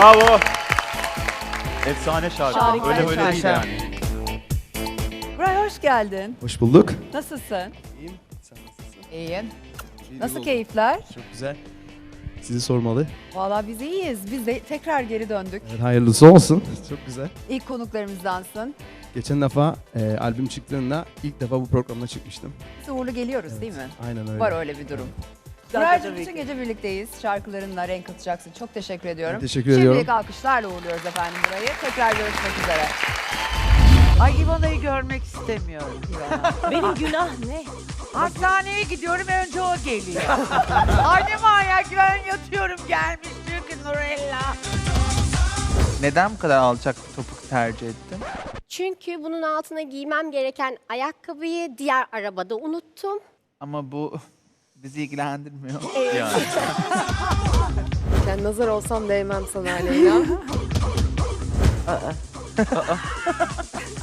Bravo. Efsane şarkı. Şahane Öyle böyle değil şarkı. yani. Buray hoş geldin. Hoş bulduk. Nasılsın? İyiyim. Sen nasılsın? İyiyim. İyi Nasıl oldu. keyifler? Çok güzel. Sizi sormalı. Valla biz iyiyiz. Biz de tekrar geri döndük. Evet, hayırlısı olsun. Çok güzel. İlk konuklarımızdansın. Geçen defa e, albüm çıktığında ilk defa bu programda çıkmıştım. Biz uğurlu geliyoruz değil mi? Aynen öyle. Var öyle bir durum. Buray'cığım bütün gece birlikteyiz. Şarkılarınla renk atacaksın. Çok teşekkür ediyorum. Ben teşekkür Şimdilik ediyorum. alkışlarla uğurluyoruz efendim burayı. Tekrar görüşmek üzere. Ay İvana'yı görmek istemiyorum. Benim günah ne? Hastaneye gidiyorum önce o geliyor. Annem ayak ben yatıyorum gelmiş diyor ki Nurella. Neden bu kadar alçak bir topuk tercih ettin? Çünkü bunun altına giymem gereken ayakkabıyı diğer arabada unuttum. Ama bu bizi ilgilendirmiyor. Yani. Yani nazar olsam değmem sana Aleyna.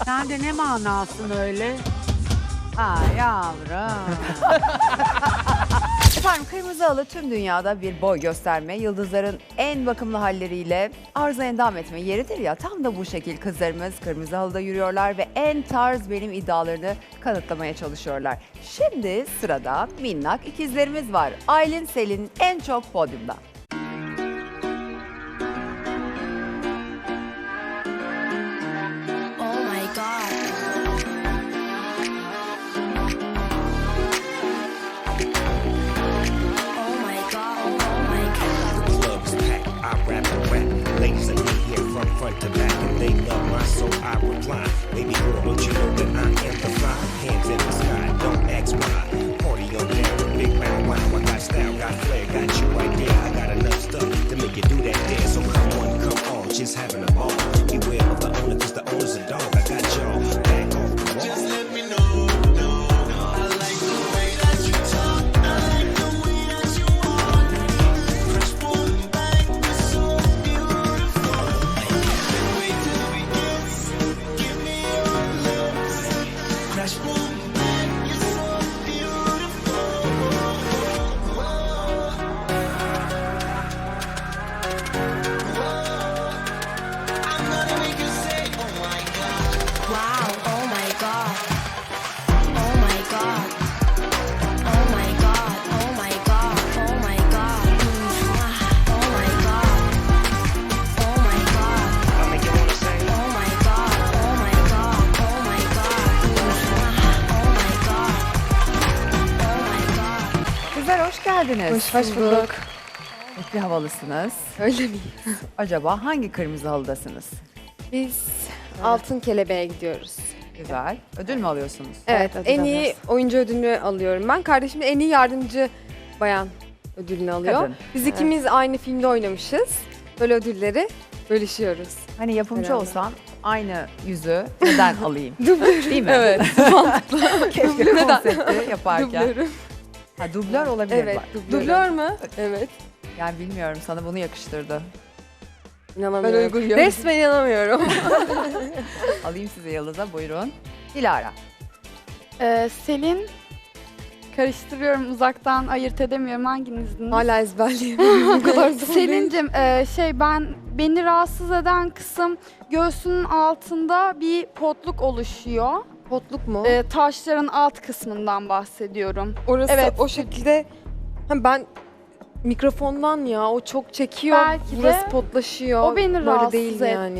Sen de ne manasın öyle? Ha yavrum. Efendim Kırmızı Halı tüm dünyada bir boy gösterme, yıldızların en bakımlı halleriyle arıza endam etme yeridir ya. Tam da bu şekil kızlarımız Kırmızı Halı'da yürüyorlar ve en tarz benim iddialarını kanıtlamaya çalışıyorlar. Şimdi sırada minnak ikizlerimiz var. Aylin Selin en çok podyumda. Kızlar hoş geldiniz. Hoş bulduk. Bir havalısınız. Öyle miyiz? Acaba hangi Kırmızı Halı'dasınız? Biz altın kelebeğe gidiyoruz. Güzel. Ödül mü alıyorsunuz? Evet, ödül en iyi oyuncu ödülünü alıyorum ben. Kardeşim de en iyi yardımcı bayan ödülünü alıyor. Kadın. Biz ikimiz aynı filmde oynamışız. Böyle ödülleri bölüşüyoruz. Hani yapımcı Beraber. olsan aynı yüzü neden alayım? Değil mi? Evet, mantıklı. Keşke konsepti yaparken. Dublörüm. Ha dublör olabilir. Evet, bak. dublör mü? Evet. Yani bilmiyorum sana bunu yakıştırdı. İnanamıyorum. Ben uygun gördüm. Resmen inanamıyorum. Alayım size Yıldız'a buyurun. Dilara. Ee, Selin karıştırıyorum uzaktan ayırt edemiyorum hanginizin? Hala ezberleyemiyorum. Bu kadar zor değil. Selin'cim e, şey ben beni rahatsız eden kısım göğsünün altında bir potluk oluşuyor. Potluk mu? Ee, taşların alt kısmından bahsediyorum. Orası evet. o şekilde. Ha, ben mikrofondan ya o çok çekiyor. Belki de Burası potlaşıyor. O beni Böyle rahatsız değil etti. yani.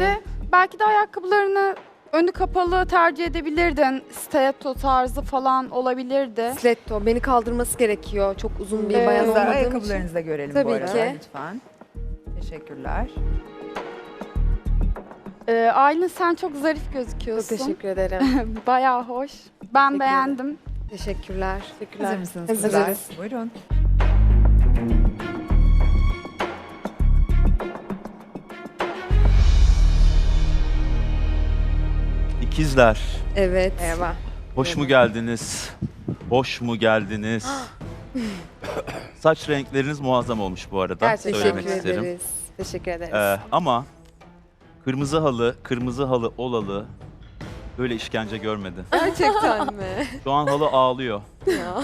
Belki de ayakkabılarını önü kapalı tercih edebilirdin. Stiletto tarzı falan olabilirdi. Stiletto beni kaldırması gerekiyor. Çok uzun bir Ee, bayan Kızlar olmadığım için. ayakkabılarınızı da görelim Tabii bu arada ki. lütfen. Teşekkürler. Ee, Aylin sen çok zarif gözüküyorsun. Çok teşekkür ederim. Bayağı hoş. Ben Teşekkür beğendim. Teşekkürler. Teşekkürler. Hazır mısınız Hazırız. kızlar? Buyurun. İkizler. Evet. Merhaba. Hoş mu geldiniz? Hoş mu geldiniz? Saç renkleriniz muazzam olmuş bu arada. Gerçekten Söylemek teşekkür isterim. ederiz. Teşekkür ederiz. Ee, ama kırmızı halı, kırmızı halı olalı böyle işkence görmedi. Gerçekten mi? Şu an halı ağlıyor. ya.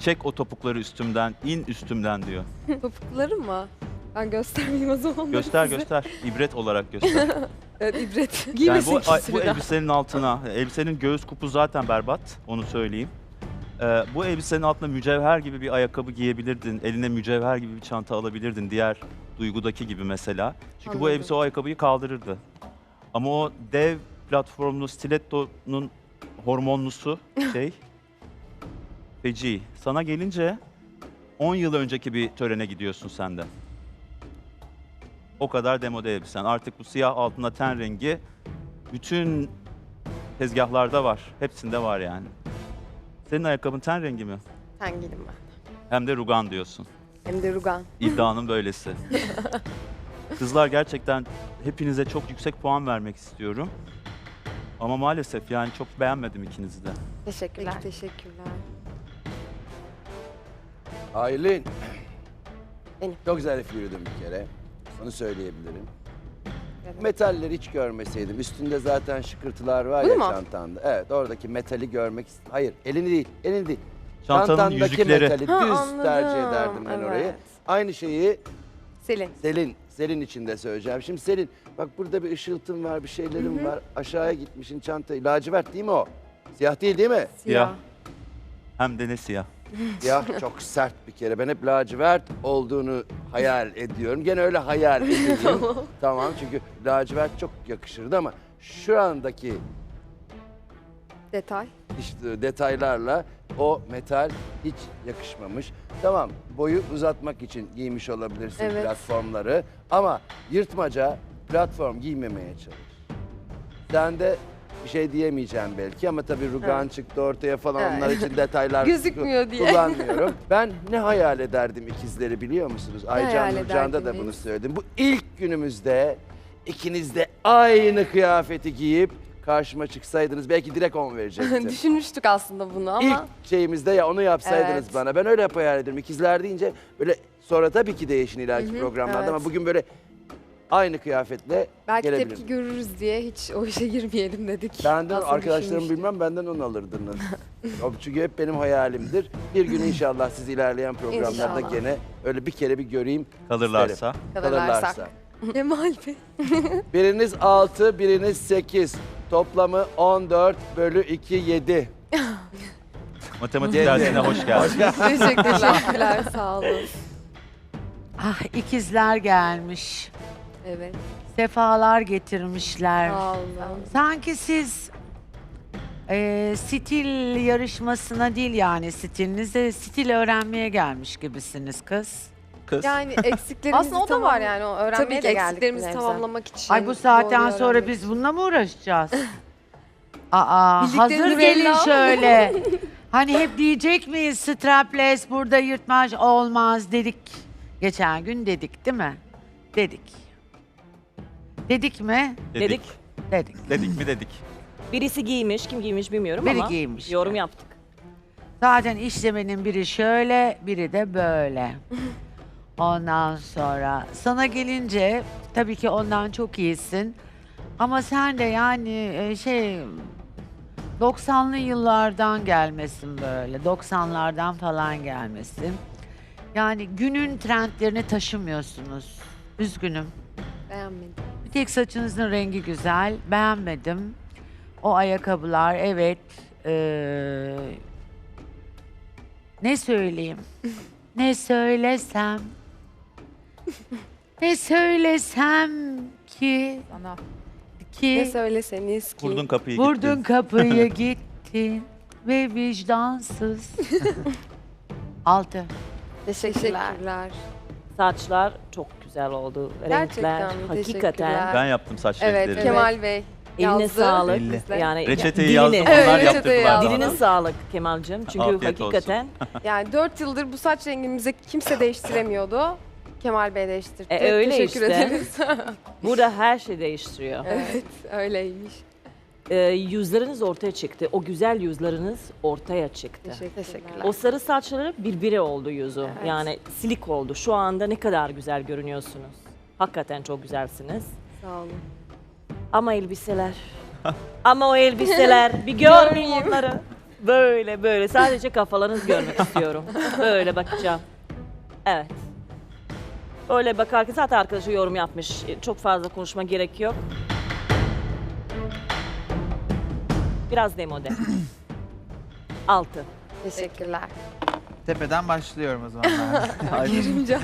Çek o topukları üstümden, in üstümden diyor. Topukları mı? Ben göstermeyeyim o zaman. Göster size. göster. İbret olarak göster. Evet ibret. yani Giymesin bu, kimse bu daha. elbisenin altına, elbisenin göğüs kupu zaten berbat. Onu söyleyeyim. Ee, bu elbisenin altına mücevher gibi bir ayakkabı giyebilirdin. Eline mücevher gibi bir çanta alabilirdin. Diğer duygudaki gibi mesela. Çünkü bu Anladım. elbise o ayakkabıyı kaldırırdı. Ama o dev platformlu stiletto'nun hormonlusu şey feci. Sana gelince 10 yıl önceki bir törene gidiyorsun sen de. O kadar demode elbisen. Artık bu siyah altına ten rengi bütün tezgahlarda var. Hepsinde var yani. Senin ayakkabın ten rengi mi? Sen giydim ben. Hem de rugan diyorsun. Hem de rugan. İddianın böylesi. Kızlar gerçekten hepinize çok yüksek puan vermek istiyorum. Ama maalesef yani çok beğenmedim ikinizi de. Teşekkürler. Peki, teşekkürler. Aylin. Benim. Çok zarif yürüdün bir kere. Onu söyleyebilirim. Evet. Metalleri hiç görmeseydim. Üstünde zaten şıkırtılar var Bunu ya mu? çantanda. Evet oradaki metali görmek ist- Hayır elini değil. Elini değil. Çantanın Çantandaki yüzükleri. metali Ha, düz anladım, tercih ederdim ben evet. orayı. Aynı şeyi Selin. Selin, Selin için de söyleyeceğim. Şimdi Selin bak burada bir ışıltın var, bir şeylerin var. Aşağıya gitmişin çantayı. Lacivert değil mi o? Siyah değil değil mi? Siyah. Hem de ne siyah. Siyah çok sert bir kere. Ben hep lacivert olduğunu hayal ediyorum. Gene öyle hayal ediyorum. tamam. çünkü lacivert çok yakışırdı ama şu andaki Detay. işte detaylarla o metal hiç yakışmamış. Tamam boyu uzatmak için giymiş olabilirsin Evet. platformları ama yırtmaca platform giymemeye çalış. Sen de bir şey diyemeyeceğim belki ama tabii rugan çıktı ortaya falan Evet. onlar için detaylar Gözükmüyor diye. kullanmıyorum. Ben ne hayal ederdim ikizleri biliyor musunuz? Aycan Nurcan'da da bunu söyledim. Bu ilk günümüzde ikiniz de aynı kıyafeti giyip karşıma çıksaydınız belki direkt 10 verecektim. Düşünmüştük aslında bunu ama İlk şeyimizde ya onu yapsaydınız Evet. bana. Ben öyle hayal ederim. İkizler deyince böyle sonra tabii ki değişin ileriki Hı hı, programlarda evet. ama bugün böyle aynı kıyafetle belki gelebilirim. tepki görürüz diye hiç o işe girmeyelim dedik. Benden Aslında arkadaşlarım düşünmüştük. bilmem benden onu alırdınız. Çünkü hep benim hayalimdir. Bir gün inşallah siz ilerleyen programlarda İnşallah. gene öyle bir kere bir göreyim. Kalırlarsa. isterim. Kalırlarsak. Kemal Bey. Biriniz 6, biriniz 8. Toplamı 14 bölü 2, 7. Matematik Yedi. dersine hoş geldin. Teşekkürler. Sağ olun. Ah ikizler gelmiş. Evet. Sefalar getirmişler. Olun. Sanki siz eee, stil yarışmasına değil yani stilinize stil öğrenmeye gelmiş gibisiniz kız. Kız. Yani eksiklerimizi Aslında o da var yani o öğrenmeye Tabii ki de geldik eksiklerimizi nebze. tamamlamak için. Ay bu saatten sonra öğrenmek biz bununla mı uğraşacağız? Aa hazır gelin şöyle. Hani hep diyecek miyiz strapless burada yırtmaç olmaz dedik. Geçen gün dedik değil mi? Dedik. Dedik mi? Dedik. Dedik. Dedik mi dedik. Birisi giymiş, kim giymiş bilmiyorum Biri ama giymiş. yorum yaptık. Zaten işlemenin biri şöyle, biri de böyle. Ondan sonra sana gelince tabii ki ondan çok iyisin. Ama sen de yani e, şey 90'lı yıllardan gelmesin böyle. 90'lardan falan gelmesin. Yani günün trendlerini taşımıyorsunuz. Üzgünüm. Beğenmedim. Bir tek saçınızın rengi güzel. Beğenmedim. O ayakkabılar evet. eee, ne söyleyeyim? ne söylesem? ne söylesem ki? Sana. Ne Ki söyleseniz ki. Vurdun kapıyı vurdun gittin. kapıyı gittin ve vicdansız. Altı. Teşekkürler. Saçlar çok güzel oldu. Gerçekten Renkler mi? hakikaten. Ben yaptım saç Evet, renklerini. Kemal Bey. Eline yazdı. sağlık. Belli. Yani Reçeteyi yazdım Evet, onlar reçeteyi yaptırdılar yazdım. bana. Dilinin sağlık Kemal'cim. Çünkü Afiyet hakikaten Yani 4 yıldır bu saç rengimizi kimse değiştiremiyordu. Kemal Bey değiştirdi. E, öyle Teşekkür işte. ederiz. burada her şey değiştiriyor. evet, öyleymiş. Ee, yüzleriniz ortaya çıktı. O güzel yüzleriniz ortaya çıktı. Teşekkürler. O sarı saçları birbiri oldu yüzü. Evet. Yani silik oldu. Şu anda ne kadar güzel görünüyorsunuz. Hakikaten çok güzelsiniz. Sağ olun. Ama elbiseler. Ama o elbiseler. Bir görmeyeyim onları. Böyle böyle. Sadece kafalarınızı görmek istiyorum. Böyle bakacağım. Evet. Öyle bakarken zaten arkadaşı yorum yapmış. Çok fazla konuşma gerek yok. Biraz demode. Altı. Teşekkürler. Tepeden başlıyorum o zaman ben. Kerimcan.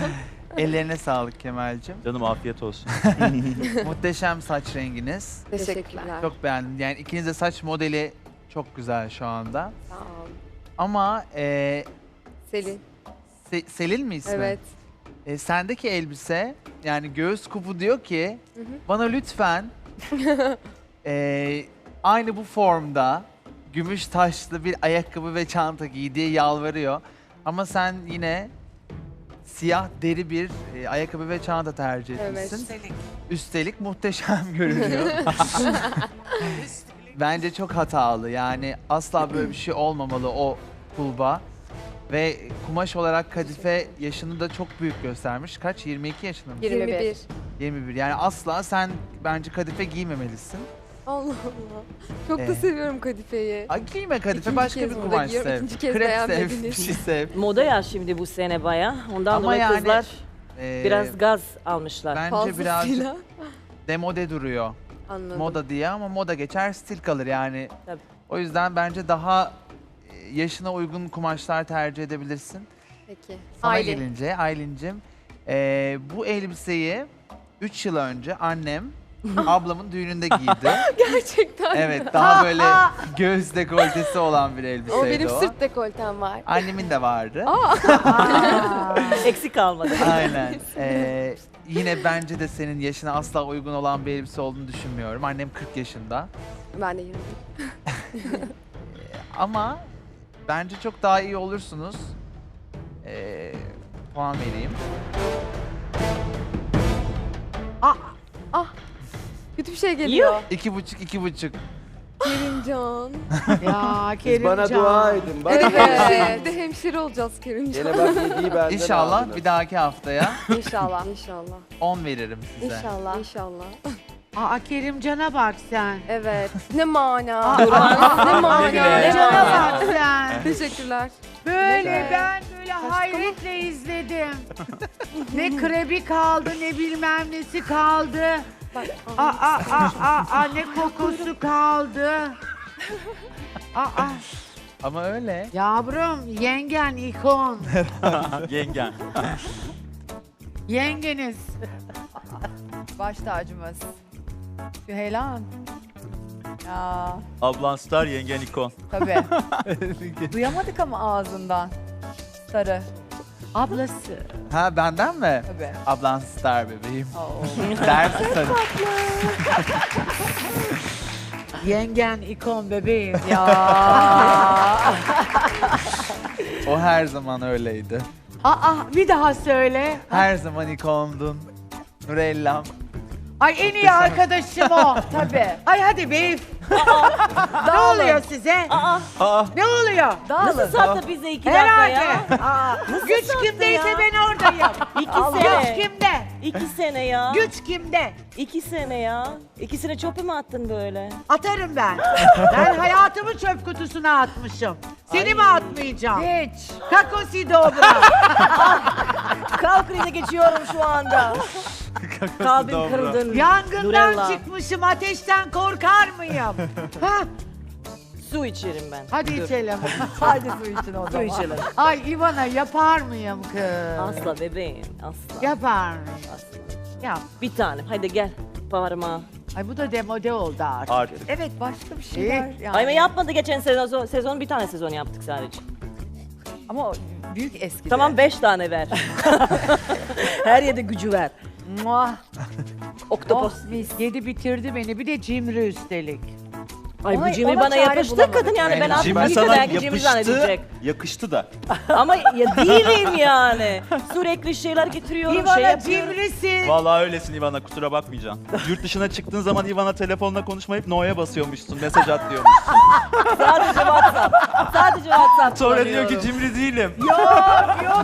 Ellerine sağlık Kemal'cim. Canım afiyet olsun. Muhteşem saç renginiz. Teşekkürler. Çok beğendim. Yani ikiniz de saç modeli çok güzel şu anda. Sağ ol. Ama e, Selin. Se- Selin mi ismi? Evet. E, sendeki elbise yani göğüs kupu diyor ki Hı hı. bana lütfen e, aynı bu formda gümüş taşlı bir ayakkabı ve çanta giy diye yalvarıyor. Ama sen yine siyah deri bir e, ayakkabı ve çanta tercih Evet. etmişsin. Üstelik muhteşem görünüyor. Bence çok hatalı. Yani asla böyle bir şey olmamalı o kulba. Ve kumaş olarak kadife yaşını da çok büyük göstermiş. Kaç? 22 yaşında mı? 21. 21. Yani asla sen bence kadife giymemelisin. Allah Allah. Çok da Ee. seviyorum kadifeyi. Ay giyme kadife İkinci başka kez bir moda kumaş giyiyorum, sev. ikinci kez Krep sev, beğenmediniz. bir şey sev. Moda ya şimdi bu sene baya. Ondan Ama dolayı yani, kızlar Ee, biraz gaz almışlar. Bence birazcık Fazlasıyla. demode duruyor. Anladım. Moda diye ama moda geçer stil kalır yani. Tabii. O yüzden bence daha e, yaşına uygun kumaşlar tercih edebilirsin. Peki. Sana Aylin. gelince Aylin'cim e, bu elbiseyi 3 yıl önce annem ablamın düğününde giydi. Gerçekten. evet daha böyle göğüs dekoltesi olan bir elbiseydi O benim sırt dekoltem var. Annemin de vardı. Eksik kalmadı. Aynen. Ee, yine bence de senin yaşına asla uygun olan bir elbise olduğunu düşünmüyorum. Annem 40 yaşında. Ben de 20. Ama bence çok daha iyi olursunuz. Ee, puan vereyim. Kötü bir şey geliyor. İki buçuk, iki buçuk. Kerimcan. Ya Kerimcan. bana dua edin. Bak, Evet. De hemşire olacağız Kerimcan. Yine bak yediği benden İnşallah aldınız. bir dahaki haftaya İnşallah. İnşallah. 10 veririm size. İnşallah. İnşallah. Aa Kerimcan'a bak sen. Evet. Ne mana. Ne mana. Ne Kerimcan'a mana. bak sen. Teşekkürler. Böyle ben böyle hayretle izledim. ne krebi kaldı ne bilmem nesi kaldı. Bak. Aa, aa, aa, aa, aa, ne kokusu kaldı. Aa. Ama öyle. Yavrum yengen ikon. Yengen. Yengeniz. Baş tacımız. Süheylan. Ya Ablan star, yengen ikon. tabii. Duyamadık ama ağzından. Sarı. Ablası. Ha benden mi? Tabii. Ablan star bebeğim. Dersi sarı. Yengen ikon bebeğim. ya. O her zaman öyleydi. Aa bir daha söyle. Her zaman ikondun. Nurellam. Ay en iyi arkadaşım o. tabii. Ay hadi beyif. Ne oluyor size? Aa, Ne oluyor? Nasıl sattı bize iki dakika ya? Herhalde. Aa, güç sattı kimdeyse ya? ben oradayım. İki Güç sene. kimde? İki sene ya. Güç kimde? İki sene ya. İkisine çöpe mi attın böyle? Atarım ben. ben hayatımı çöp kutusuna atmışım. Seni mi atmayacağım? Hiç. Kakosi dobra. Kalp krizi geçiyorum şu anda. Kalbim kırıldı. Yangından Nurella. çıkmışım. Ateşten korkar mıyım? ha, Su içerim ben. hadi Dur. içelim. Hadi su için o Su zaman. içelim. Ay Ivana yapar mıyım kız? Asla bebeğim. Asla. Yapar mıyım? Asla. Yap. Bir tanem. Hadi gel. Parmağı. Ay bu da demode oldu artık. artık. Evet başka bir şeyler yani. Ay ama yapmadı geçen sezon. Sezon bir tane sezon yaptık sadece. Ama büyük eskidi. Tamam beş tane ver. Her yerde gücü ver. Muah. Oktopus. Oh. Yedi bitirdi beni. Bir de cimri üstelik. Ay Ona- bu cimri ona bana çare yapıştı bulamadık. kadın yani ben Cimri iyi sana belki cimri yapıştı, zannedecek. yakıştı da. Ama ya değilim yani. Sürekli şeyler getiriyorum, Ivana şey yapıyorum. cimrisin. Vallahi öylesin Ivana kusura bakmayacaksın. Yurt dışına çıktığın zaman Ivana telefonla konuşmayıp no'ya basıyormuşsun, mesaj atıyormuşsun. Sadece WhatsApp. Sadece WhatsApp Sonra diyor ki kullanıyorum. cimri değilim.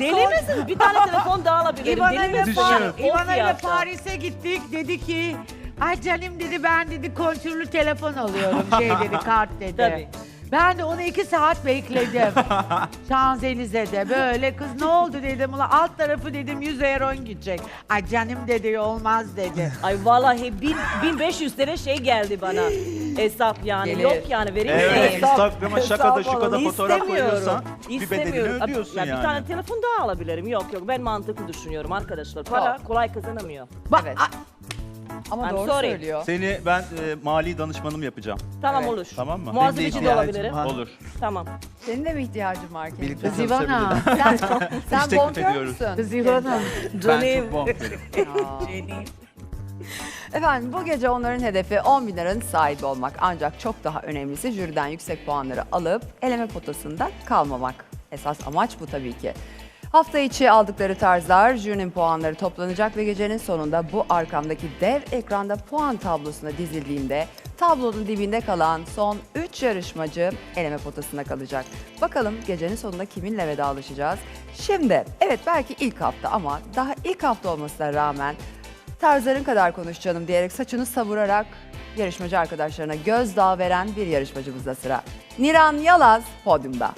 Deli misin? Bir tane telefon daha alabilirim. İvana ile, misin? İvana. Paris'e gittik. Dedi ki Ay canım dedi ben dedi kontürlü telefon alıyorum şey dedi kart dedi. Tabii. Ben de onu iki saat bekledim. Şanzelize'de böyle kız ne oldu dedim. Ulan alt tarafı dedim 100 euro gidecek. Ay canım dedi olmaz dedi. Ay vallahi bin, 1500 lira şey geldi bana. Hesap yani. Gelir. Yok yani verir Evet, miyim? Instagram'a şakada Hesap şukada alalım. fotoğraf İstemiyorum. koyuyorsan bir bedelini İstemiyorum. ödüyorsun ya yani. Bir tane telefon daha alabilirim. Yok yok ben mantıklı düşünüyorum arkadaşlar. Para kolay kazanamıyor. Bak, Evet. a- Ama I'm doğru sorry. söylüyor. Seni ben e, mali danışmanım yapacağım. Tamam Evet. olur. Tamam mı? Muhasebeci de ihtiyacım olabilir. var. Olur. Tamam. Senin de mi ihtiyacın var Kerim? Birlikte Kız İvana. Sen, sen teklif bonkör ediyoruz. müsün? Kız İvana. Ben çok bonkerim. Aa. Efendim bu gece onların hedefi 10 bin liranın sahibi olmak. Ancak çok daha önemlisi jüriden yüksek puanları alıp eleme potasında kalmamak. Esas amaç bu tabii ki. Hafta içi aldıkları tarzlar jürinin puanları toplanacak ve gecenin sonunda bu arkamdaki dev ekranda puan tablosuna dizildiğinde tablonun dibinde kalan son 3 yarışmacı eleme potasında kalacak. Bakalım gecenin sonunda kiminle vedalaşacağız? Şimdi evet belki ilk hafta ama daha ilk hafta olmasına rağmen tarzların kadar konuş canım diyerek saçını savurarak yarışmacı arkadaşlarına gözdağı veren bir yarışmacımızda sıra. Niran Yalaz podyumda.